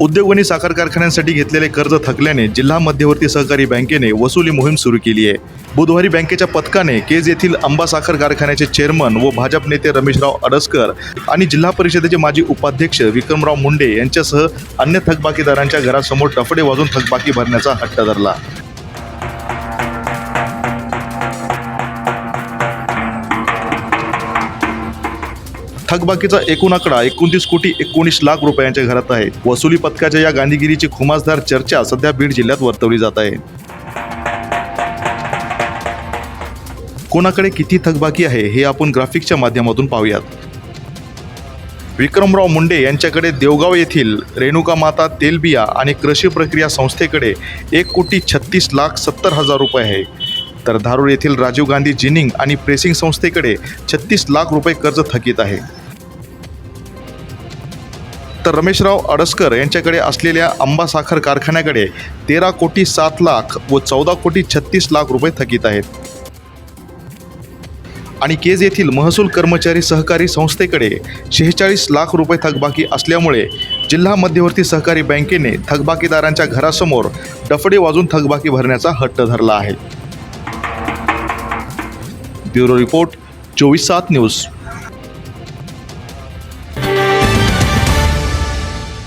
उद्योग आणि साखर कारखान्यांसाठी घेतलेले कर्ज थकल्याने जिल्हा मध्यवर्ती सहकारी बँकेने वसुली मोहीम सुरू केली आहे. बुधवारी बँकेच्या पथकाने केज येथील आंबा साखर कारखान्याचे चेअरमन व भाजप नेते रमेशराव अडसकर आणि जिल्हा परिषदेचे माजी उपाध्यक्ष विक्रमराव मुंडे यांच्यासह अन्य थकबाकीदारांच्या घरासमोर टफडे वाजून थकबाकी भरण्याचा हट्ट धरला. थकबाकीचा एकूण आकडा एकोणतीस कोटी एकोणीस लाख रुपयांच्या घरात आहे. वसुली पथकाच्या या गांधीगिरीची खुमासदार चर्चा सध्या बीड जिल्ह्यात वर्तवली जात आहे. कोणाकडे किती थकबाकी आहे हे आपण ग्राफिकच्या माध्यमातून पाहूयात. विक्रमराव मुंडे यांच्याकडे देवगाव येथील रेणुका माता तेलबिया आणि कृषी प्रक्रिया संस्थेकडे एक कोटी छत्तीस लाख सत्तर हजार रुपये आहे. तर धारूर येथील राजीव गांधी जिनिंग आणि प्रेसिंग संस्थेकडे छत्तीस लाख रुपये कर्ज थकीत आहे. तर रमेशराव अडसकर यांच्याकडे असलेल्या आंबा साखर कारखान्याकडे तेरा कोटी सात लाख व चौदा कोटी छत्तीस लाख रुपये थकीत आहेत. आणि केज येथील महसूल कर्मचारी सहकारी संस्थेकडे शेहेचाळीस लाख रुपये थकबाकी असल्यामुळे जिल्हा मध्यवर्ती सहकारी बँकेने थकबाकीदारांच्या घरासमोर डफडे वाजून थकबाकी भरण्याचा हट्ट धरला आहे. ब्युरो रिपोर्ट चोवीस सात न्यूज.